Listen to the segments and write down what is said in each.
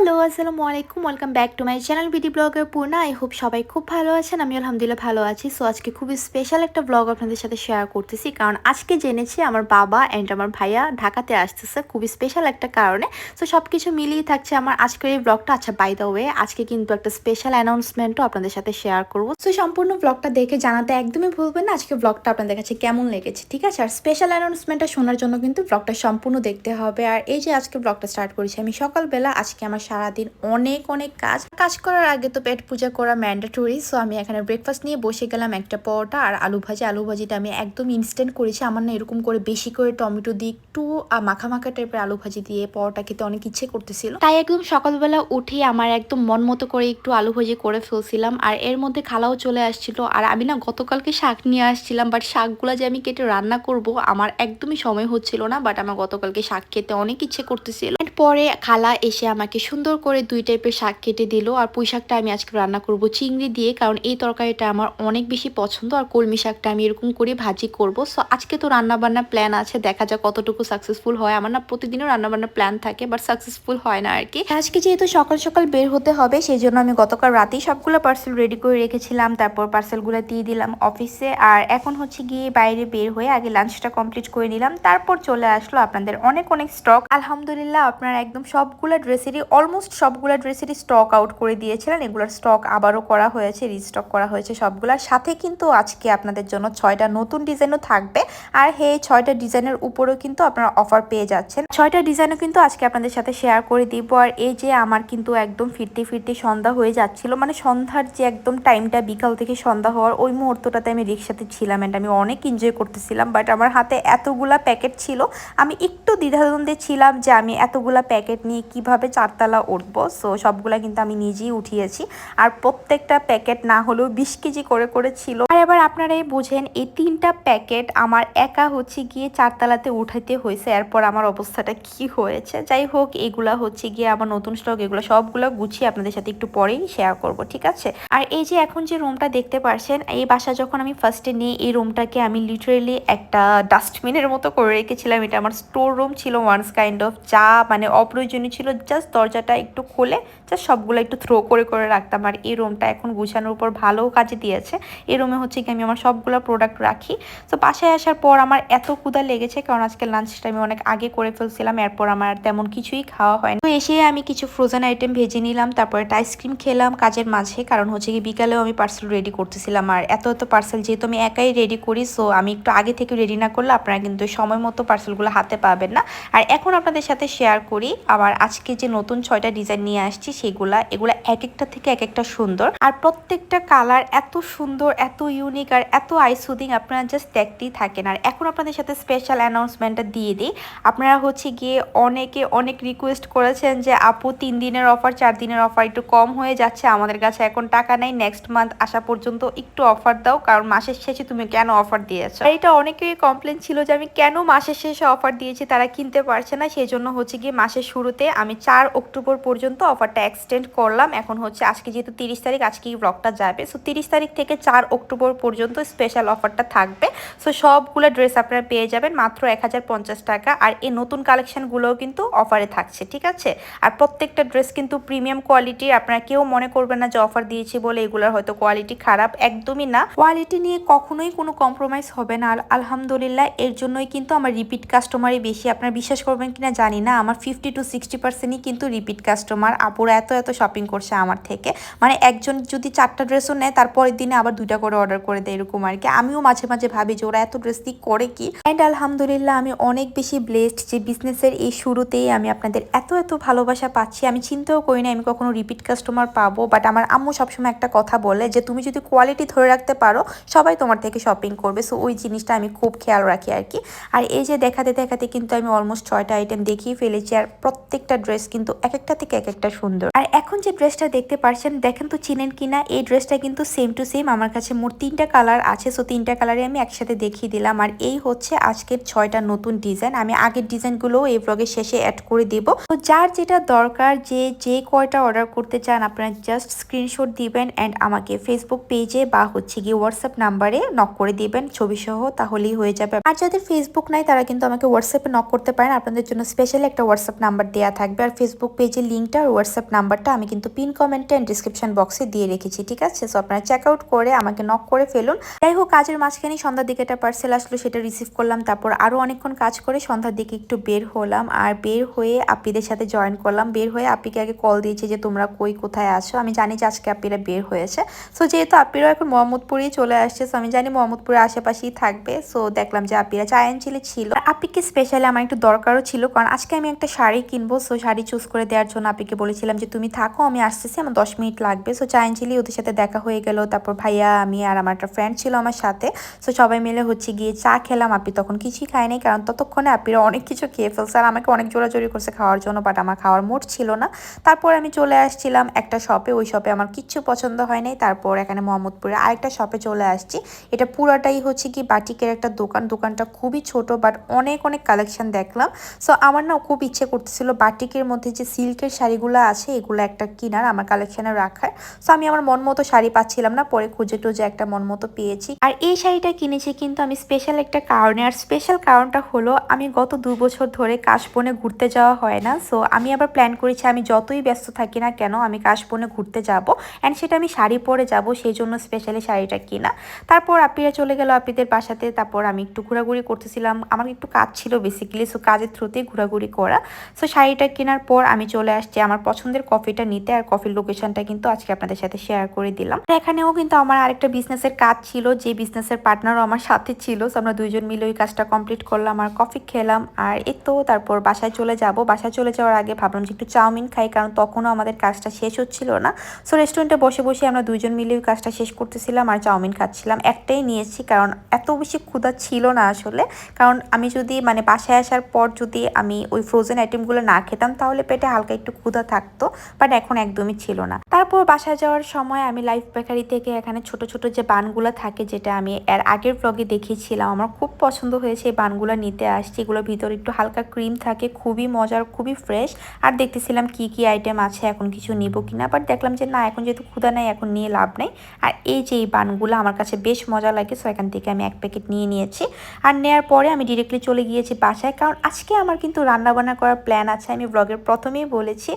Hello, আসসালামু আলাইকুম। Welcome back to my channel BD ব্লগের পূর্ণা আই হোপ সবাই খুব ভালো আছেন আমি আলহামদুলিল্লাহ ভালো আছি। সো আজকে খুবই স্পেশাল একটা ব্লগ আপনাদের সাথে শেয়ার করতেছি। কারণ আজকে জেনেছি আমার বাবা অ্যান্ড আমার ভাইয়া ঢাকাতে আসতেছে খুবই স্পেশাল একটা কারণে। সো সব কিছু মিলিয়ে থাকছে আমার আজকের এই ব্লগটা আচ্ছা বাই দ্য ওয়ে আজকে কিন্তু একটা স্পেশাল অ্যানাউন্সমেন্টও আপনাদের সাথে শেয়ার করব। সো সম্পূর্ণ ব্লগটা দেখে জানাতে একদমই ভুলবেন না। আজকে ব্লগটা আপনাদের কাছে কেমন লেগেছে, ঠিক আছে? আর স্পেশাল অ্যানাউন্সমেন্টটা শোনার জন্য কিন্তু ব্লগটা সম্পূর্ণ দেখতে হবে। আর এই যে আজকে ব্লগটা স্টার্ট করেছি আমি সকালবেলা, আজকে আমার সারাদিন অনেক অনেক কাজ। কাজ করার আগে তো পেট পূজা করা ম্যান্ডেটরি সো আমি এখানে ব্রেকফাস্ট নিয়ে বসে গেলাম একটা পরোটা আর আলু ভাজি। আলু ভাজিটা আমি একদম ইনস্ট্যান্ট করেছি। আমার না এরকম করে বেশি করে টমেটো দিয়ে একটু মাখা মাখা টাইপের আলু ভাজি দিয়ে পরোটা খেতে অনেক ইচ্ছে করতেছিল। তাই একদম সকালবেলা উঠে আমার একদম মন মতো করে একটু আলু ভাজি করে ফেলছিলাম আর এর মধ্যে খালাও চলে আসছিল। আর আমি না গতকালকে শাক নিয়ে আসছিলাম বাট শাকগুলো যে আমি কেটে রান্না করব আমার একদমই সময় হচ্ছিল না বাট আমার গতকালকে শাক খেতে অনেক ইচ্ছে করতেছিল। পরে খালা এসে আমাকে সুন্দর করে দুই টাইপের শাক কেটে দিল। আর পুঁই শাকটা আমি আজকে রান্না করব চিংড়ি দিয়ে, কারণ এই তরকারিটা আমার অনেক বেশি পছন্দ। আর কলমি শাকটা আমি এরকম করে ভাজি করব। সো আজকে তো রান্না বান্নার প্ল্যান আছে, দেখা যাক কতটুকু সাকসেসফুল হয়। আমার না প্রতিদিনও রান্না বান্নার প্ল্যান থাকে বাট সাকসেসফুল হয় না আর কি আজকে যেহেতু সকাল সকাল বের হতে হবে সেই জন্য আমি গতকাল রাতেই সবগুলো পার্সেল রেডি করে রেখেছিলাম। তারপর পার্সেলগুলো দিয়ে দিলাম অফিসে আর এখন হচ্ছে গিয়ে বাইরে বের হয়ে আগে লাঞ্চটা কমপ্লিট করে নিলাম। তারপর চলে আসলো আপনাদের অনেক অনেক স্টক আলহামদুলিল্লাহ, আপনারা একদম সবগুলো ড্রেসেরই অলমোস্ট সবগুলো ড্রেসেরই স্টক আউট করে দিয়েছিলেন। এগুলোর স্টক আবারও করা হয়েছে রিস্টক করা হয়েছে সবগুলোর সাথে কিন্তু আজকে আপনাদের জন্য ছয়টা নতুন ডিজাইনও থাকবে। আর হে ছয়টা ডিজাইনের উপরেও কিন্তু আপনারা অফার পেয়ে যাচ্ছেন। ছয়টা ডিজাইনও কিন্তু আজকে আপনাদের সাথে শেয়ার করে দিব। আর এই যে আমার কিন্তু একদম ফিরতে ফিরতে সন্ধ্যা হয়ে যাচ্ছিল মানে সন্ধ্যার যে একদম টাইমটা বিকাল থেকে সন্ধ্যা হওয়ার ওই মুহূর্তটাতে আমি রিক্সাতে ছিলাম অ্যান্ড আমি অনেক এনজয় করতেছিলাম। বাট আমার হাতে এতগুলা প্যাকেট ছিল, আমি একটু দ্বিধাদ্বন্দ্বে ছিলাম যে আমি এতগুলা প্যাকেট নিয়ে কীভাবে চারতলা উঠবো। সো সবগুলা কিন্তু আমি নিজেই উঠিয়েছি। আর প্রত্যেকটা প্যাকেট না হলেও বিশ কেজি করে করে ছিল। আর এবার আপনারাই বুঝেন, এই তিনটা প্যাকেট আমার একা হচ্ছে গিয়ে চারতলাতে উঠাইতে হয়েছে এরপর আমার অবস্থাটা কি হয়েছে? যাই হোক, এগুলা হচ্ছে গিয়ে আমার নতুন স্টক এগুলো সবগুলো গুছিয়ে আপনাদের সাথে একটু পরেই শেয়ার করব, ঠিক আছে? আর এই যে এখন যে রুমটা দেখতে পারছেন, এই বাসা যখন আমি ফার্স্টে নিয়ে এই রুমটাকে আমি লিটারেলি একটা ডাস্টবিনের মতো করে রেখেছিলাম। এটা আমার স্টোর রুম ছিল ওয়ান্স কাইন্ড অফ যা মানে অপ্রয়োজনীয় ছিল জাস্ট দরজাটা একটু খুলে জাস্ট সবগুলো একটু থ্রো করে করে রাখতাম। আর এই রুমটা এখন গুছানোর উপর ভালো কাজে দিয়েছে। এই রুমে হচ্ছে কি আমি আমার সবগুলো প্রোডাক্ট রাখি। তো বাসায় আসার পর আমার এত ক্ষুদা লেগেছে, কারণ আজকে লাঞ্চটা আমি অনেক আগে করে ফেলছিলাম, এরপর আমার তেমন কিছুই খাওয়া হয় তো এসে আমি কিছু ফ্রোজেন আইটেম ভেজে নিলাম, তারপর একটা আইসক্রিম খেলাম কাজের মাঝে, কারণ হচ্ছে কি বিকালেও আমি পার্সেল রেডি করতেছিলাম। আর এত এত পার্সেল যেহেতু আমি একাই রেডি করি সো আমি একটু আগে থেকে রেডি না করলে আপনারা কিন্তু সময় মতো পার্সেলগুলো হাতে পাবেন না। আর এখন আপনাদের সাথে শেয়ার করি, আবার আজকে যে নতুন ছয়টা ডিজাইন নিয়ে আসছি, সেগুলা, এগুলা এক একটা থেকে এক একটা সুন্দর। আর প্রত্যেকটা কালার এত সুন্দর, এত ইউনিক আর এত আইসুদিং আপনারা জাস্ট দেখতেই থাকেন। আর এখন আপনাদের সাথে স্পেশাল অ্যানাউন্সমেন্টটা দিয়ে দিই। আপনারা হচ্ছে গিয়ে অনেকে অনেক রিকোয়েস্ট করেছেন যে, আপু, তিন দিনের অফার চার দিনের অফার একটু কম হয়ে যাচ্ছে, আমাদের কাছে এখন টাকা নেই নেক্সট মান্থ আসা পর্যন্ত একটু অফার দাও, কারণ মাসের শেষে তুমি কেন অফার দিয়েছ? আর এটা অনেকেই কমপ্লেন ছিল যে, আমি কেন মাসের শেষে অফার দিয়েছি, তারা কিনতে পারছে না, সেই জন্য হচ্ছে গিয়ে মাসের শুরুতে আমি চার অক্টোবর পর্যন্ত অফারটা এক্সটেন্ড করলাম। এখন হচ্ছে আজকে যেহেতু তিরিশ তারিখ আজকে এই ব্লগটা যাবে। সো তিরিশ তারিখ থেকে চার অক্টোবর পর্যন্ত স্পেশাল অফারটা থাকবে। সো সবগুলো ড্রেস আপনারা পেয়ে যাবেন মাত্র এক হাজার পঞ্চাশ টাকা। আর এই নতুন কালেকশনগুলোও কিন্তু অফারে থাকছে, ঠিক আছে? আর প্রত্যেকটা ড্রেস কিন্তু প্রিমিয়াম কোয়ালিটির আপনারা কেউ মনে করবেন না যে অফার দিয়েছি বলে এগুলোর হয়তো কোয়ালিটি খারাপ, একদমই না। কোয়ালিটি নিয়ে কখনোই কোনো কম্প্রোমাইজ হবে না। আর আলহামদুলিল্লাহ, এর জন্যই কিন্তু আমার রিপিট কাস্টমারই বেশি। আপনারা বিশ্বাস করবেন কিনা জানি না। আমার ফিফটি টু সিক্সটি পার্সেন্টই কিন্তু রিপিট কাস্টমার আপুরা এত এত শপিং করছে আমার থেকে। মানে একজন যদি চারটা ড্রেসও নেয় তারপরের দিনে আবার দুইটা করে অর্ডার করে দেয়, এরকম আর কি। আমিও মাঝে মাঝে ভাবি যে ওরা এত ড্রেস দিয়ে করে কি? অ্যান্ড আলহামদুলিল্লাহ, আমি অনেক বেশি ব্লেসড যে বিজনেসের এই শুরুতেই আমি আপনাদের এত এত ভালোবাসা পাচ্ছি। আমি চিন্তাও করি না, আমি কখনো রিপিট কাস্টমার পাবো বাট আমার আম্মু সবসময় একটা কথা বলে যে, তুমি যদি কোয়ালিটি ধরে রাখতে পারো, সবাই তোমার থেকে শপিং করবে। সো ওই জিনিসটা আমি খুব খেয়াল রাখি আর কি। আর এই যে দেখাতে দেখাতে কিন্তু আমি অলমোস্ট ছয়টা আইটেম দেখিয়ে ফেলেছি, আর প্রত্যেকটা ড্রেস কিন্তু এক একটা থেকে এক একটা সুন্দর। আর এখন যে ড্রেসটা দেখতে পারছেন, দেখেন তো চিনেন কিনা এই ড্রেসটা কিন্তু সেম টু সেম আমার কাছে মোট তিনটা কালার আছে সো তিনটা কালারে আমি একসাথে দেখিয়ে দিলাম। আর এই হচ্ছে আজকের ছয়টা নতুন ডিজাইন আমি আগের ডিজাইনগুলোও এই ব্লগের শেষে অ্যাড করে দেব। তো যার যেটা দরকার, যে যে কয়টা অর্ডার করতে চান, আপনারা জাস্ট স্ক্রিনশট দিবেন অ্যান্ড আমাকে ফেসবুক পেজে বা হচ্ছে গিয়ে হোয়াটসঅ্যাপ নাম্বারে নক করে দিবেন ছবি সহ তাহলেই হয়ে যাবে। আর যাদের ফেসবুক নাই, তারা কিন্তু আমাকে হোয়াটসঅ্যাপে নক করতে পারেন। আপনাদের জন্য স্পেশালি একটা হোয়াটসঅ্যাপ নাম্বার দেওয়া থাকবে। আর ফেসবুক পেজ পেজের লিঙ্কটা আর হোয়াটসঅ্যাপ নাম্বারটা আমি কিন্তু পিন কমেন্টে অ্যান্ড ডিসক্রিপশন বক্সে দিয়ে রেখেছি, ঠিক আছে? সো আপনারা চেক আউট করে আমাকে নক করে ফেলুন। যাই হোক, কাজের মাঝখানে সন্ধ্যার দিকে একটা পার্সেল আসলো, সেটা রিসিভ করলাম, তারপর আরও অনেকক্ষণ কাজ করে সন্ধ্যার দিকে একটু বের হলাম আর বের হয়ে আপিদের সাথে জয়েন করলাম। বের হয়ে আপিকে আগে কল দিয়েছে যে, তোমরা কই, কোথায় আসো আমি জানি যে, আজকে আপিরা বের হয়েছে। সো যেহেতু আপিরাও এখন মোহাম্মদপুরেই চলে আসছে সো আমি জানি মোহাম্মদপুরের আশেপাশেই থাকবে। সো দেখলাম যে, আপিরা চায়ন ছিল। আপিকে স্পেশালি আমার একটু দরকারও ছিল, কারণ আজকে আমি একটা শাড়ি কিনবো সো শাড়ি চুজ করে দেওয়ার জন্য আপিকে বলেছিলাম যে তুমি থাকো, আমি আসতেছি, আমার দশ মিনিট লাগবে। সো চায়ন চিলি ওদের সাথে দেখা হয়ে গেল, তারপর ভাইয়া, আমি আর আমার একটা ফ্রেন্ড ছিল আমার সাথে। সো সবাই মিলে হচ্ছে গিয়ে চা খেলাম আপি তখন কিছুই খায়নি কারণ ততক্ষণে আপিরা অনেক কিছু খেয়ে ফেলছে। আর আমাকে অনেক জোরাজোরি করছে খাওয়ার জন্য বাট আমার খাওয়ার মোট ছিল না। তারপর আমি চলে আসছিলাম একটা শপে ওই শপে আমার কিচ্ছু পছন্দ হয় নাই। তারপর এখানে মোহাম্মদপুরে আরেকটা শপে চলে আসছি। এটা পুরাটাই হচ্ছে কি বাটিকের একটা দোকান। দোকানটা খুবই ছোট বাট অনেক অনেক কালেকশন দেখলাম। সো আমার না খুব ইচ্ছে করতেছিল বাটিকের মধ্যে যে সিল্কের শাড়িগুলো আছে, এগুলো একটা কিনার, আমার কালেকশনে রাখার। সো আমি আমার মন মতো শাড়ি পাচ্ছিলাম না, পরে খুঁজে টুজে একটা মন মতো পেয়েছি। আর এই শাড়িটা কিনেছি কিন্তু আমি স্পেশাল একটা কারণে। আর স্পেশাল কারণটা হলো, আমি গত দু বছর ধরে কাশবনে ঘুরতে যাওয়া হয় না। সো আমি আবার প্ল্যান করেছি, আমি যতই ব্যস্ত থাকি না কেন, আমি কাশবনে ঘুরতে যাব। অ্যান্ড সেটা আমি শাড়ি পরে যাব, সেই জন্য স্পেশালি শাড়িটা কিনা। তারপর আপিরা চলে গেল আপিদের বাসাতে, তারপর আমি একটু ঘোরাঘুরি করতেছিলাম। আমার একটু কাজ ছিল বেসিক্যালি সো কাজের থ্রুতেই ঘোরাঘুরি করা। সো শাড়িটা কেনার পর আমি চলে আসছি, আমার পছন্দের কফিটা নিতে আর কফির লোকেশনটা কিন্তু আজকে আপনাদের সাথে শেয়ার করে দিলাম। এখানেও কিন্তু আমার আরেকটা বিজনেসের কাজ ছিল, যে বিজনেসের পার্টনারও আমার সাথে ছিল। আমরা দুইজন মিলে ওই কাজটা কমপ্লিট করলাম, আর কফি খেলাম। আর এই তো তারপর বাসায় চলে যাব। বাসায় চলে যাওয়ার আগে ভাবলাম যে একটু চাউমিন খাই, কারণ তখনও আমাদের কাজটা শেষ হচ্ছিল না। সো রেস্টুরেন্টে বসে বসে আমরা দুইজন মিলে ওই কাজটা শেষ করতেছিলাম আর চাউমিন খাচ্ছিলাম। একটাই নিয়েছি, কারণ এত বেশি ক্ষুধা ছিল না আসলে। কারণ আমি যদি মানে বাসায় আসার পর যদি আমি ওই ফ্রোজেন আইটেমগুলো না খেতাম, তাহলে পেটে হালকা একটু ক্ষুধা থাকতো বাট এখন একদমই ছিল না। তারপর বাসায় যাওয়ার সময় আমি লাইফ বেকারি থেকে এখানে ছোট ছোট যে বানগুলো থাকে, যেটা আমি এর আগের ব্লগে দেখিয়েছিলাম, আমার খুব পছন্দ হয়েছে এই বানগুলো নিতে আসছি এগুলোর ভিতরে একটু হালকা ক্রিম থাকে, খুবই মজার, খুবই ফ্রেশ আর দেখতেছিলাম কি কি আইটেম আছে, এখন কিছু নিব কিনা বাট দেখলাম যে না, এখন যেহেতু ক্ষুধা নেই, এখন নিয়ে লাভ নেই। আর এই যে এই বানগুলো আমার কাছে বেশ মজা লাগে সো এখান থেকে আমি এক প্যাকেট নিয়ে নিয়েছি। আর নেওয়ার পরে আমি ডিরেক্টলি চলে গিয়েছি বাসায়, কারণ আজকে আমার কিন্তু রান্নাবান্না করার প্ল্যান আছে, আমি ব্লগের প্রথমেই বলেছি।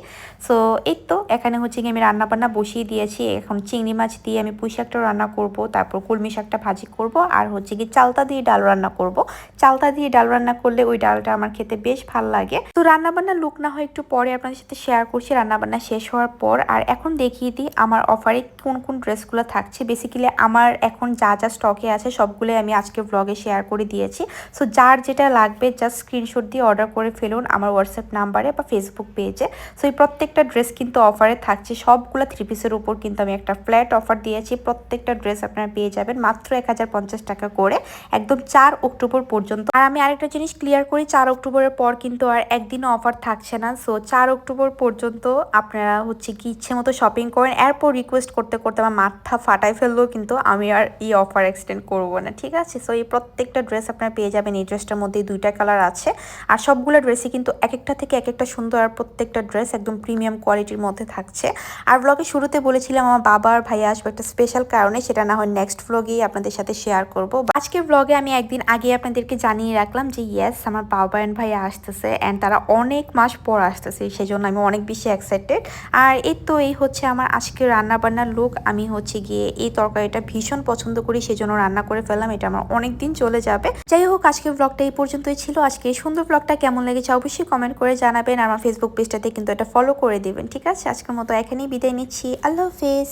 সো এই তো এখানে হচ্ছে কি আমি রান্নাবান্না বসিয়ে দিয়েছি। এখন চিংড়ি মাছ দিয়ে আমি পুঁই শাকটা রান্না করব, তারপর কলমি শাকটা ভাজি করব, আর হচ্ছে কি চালতা দিয়ে ডাল রান্না করব। চালতা দিয়ে ডাল রান্না করলে ওই ডালটা আমার খেতে বেশ ভালো লাগে। তো রান্নাবান্না লুক না হয় একটু পরে আপনাদের সাথে শেয়ার করছি। রান্নাবান্না শেষ হওয়ার পর, আর এখন দেখিয়ে দিই আমার অফারে কোন কোন ড্রেসগুলো থাকছে। বেসিক্যালি আমার এখন যা যা স্টকে আছে সবগুলোই আমি আজকে ব্লগে শেয়ার করে দিয়েছি। সো যার যেটা লাগবে জাস্ট স্ক্রিনশট দিয়ে অর্ডার করে ফেলুন আমার হোয়াটসঅ্যাপ নাম্বারে বা ফেসবুক পেজে সো এই প্রত্যেকটা ড্রেস কিন্তু অফারে থাকছে। সবগুলো থ্রি পিসের উপর কিন্তু আমি একটা ফ্ল্যাট অফার দিয়েছি। প্রত্যেকটা ড্রেস আপনারা পেয়ে যাবেন। মাত্র এক হাজার পঞ্চাশ টাকা করে। একদম চার অক্টোবর পর্যন্ত। আর আমি আরেকটা জিনিস ক্লিয়ার করি, চার অক্টোবরের পর কিন্তু আর একদিনও অফার থাকছে না। সো চার অক্টোবর পর্যন্ত আপনারা হচ্ছে কি ইচ্ছে মতো শপিং করেন। এরপর রিকোয়েস্ট করতে করতে আমার মাথা ফাটাই ফেললেও কিন্তু আমি আর এই অফার এক্সটেন্ড করব না। ঠিক আছে? সো এই প্রত্যেকটা ড্রেস আপনারা পেয়ে যাবেন। এই ড্রেসটার মধ্যে দুইটা কালার আছে। আর সবগুলো ড্রেসই কিন্তু এক একটা থেকে এক একটা সুন্দর। আর প্রত্যেকটা ড্রেস একদম প্রিমিয়াম কোয়ালিটির মধ্যে থাকছে। আর ব্লগে শুরুতে বলেছিলাম, আমার বাবা আর ভাইয়া আসবে একটা স্পেশাল কারণে, সেটা না হয় নেক্সট ব্লগেই আপনাদের সাথে শেয়ার করব। আজকের ব্লগে আমি একদিন আগে আপনাদেরকে জানিয়ে রাখলাম যে ইয়েস আমার বাবা অ্যান্ড ভাইয়া আসতেছে অ্যান্ড তারা অনেক মাস পর আসতেছে, সেজন্য আমি অনেক বেশি এক্সাইটেড আর এই তো এই হচ্ছে আমার আজকে রান্না বান্নার লুক আমি হচ্ছে গিয়ে এই তরকারিটা ভীষণ পছন্দ করি, সেজন্য রান্না করে ফেললাম, এটা আমার অনেক দিন চলে যাবে। যাই হোক, আজকের ব্লগটা এই পর্যন্তই ছিল। আজকে এই সুন্দর ব্লগটা কেমন লেগেছে অবশ্যই কমেন্ট করে জানাবেন, আর আমার ফেসবুক পেজটাতে কিন্তু এটা ফলো করে দেবেন, ঠিক আছে? আজকের মতো এখানেই বিদায় নিচ্ছি। আল্লাহ হাফিজ।